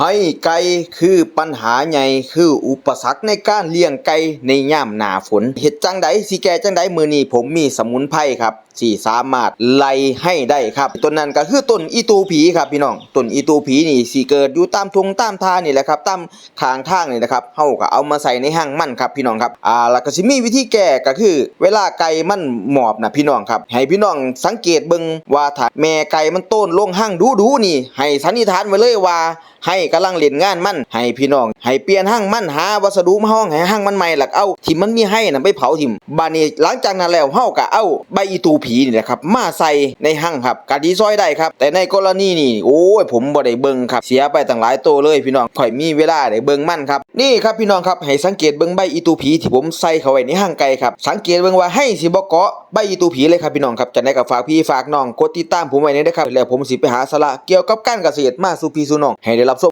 ให้ไก่คือปัญหาใหญ่คืออุปสรรคในการเลี้ยงไก่ในยามหน้าฝนเฮ็ดจังใดสิแกจังใดมือนี้ผมมีสมุนไพรครับที่สามารถไล่ให้ได้ครับต้นนั้นก็คือต้นอีตูผีครับพี่น้องต้นอีตูผีนี่สิเกิดอยู่ตามทงตามทานี่แหละครับตามข้างทางนี่นะครับเฮาก็เอามาใส่ในห้างมั่นครับพี่น้องครับอ่าแล้วก็สิมีวิธีแก้ก็คือ เวลาไก่มันหมอบนะพี่น้องครับ ให้พี่น้องสังเกตเบิ่งว่าถ้าแม่ไก่มันโต้นลงห้างดูๆนี่ ให้สันนิษฐานไว้เลยว่าให้กำลังเล่นงานมันให้พี่น้อง ให้เปลี่ยนห้างมันหาวัสดุมาห้องให้ห้างมันใหม่หลักเอาที่มันมีให้น่ะไปเผาทิมบานี้หลังจากนั้นแล้วเฮาก็เอาใบอีตูผีนี่แหละครับมาใส่ในห้างครับกะดีซอยได้ครับ แต่ในกรณีนี่โอ้ยผมบ่ได้เบิ่งครับเสียไปตั้งหลายโตเลยพี่น้องข่อยมีเวลาได้เบิ่งมันครับนี่ครับพี่น้องครับให้สังเกตเบิ่งใบอีตูผีที่ผมใส่เข้าไว้ในห้างไก่ครับสังเกตเบิ่งว่าให้สิบ่เกาะใบอีตูผีเลยครับพี่น้องครับจะได้กับฝากพี่ฝากน้องกดติดตามผมไว้นี่นะครับแล้วผมสิไปหาสาระเกี่ยวกับการเกษตรมาสู่พี่สู่น้องให้ได้รับชม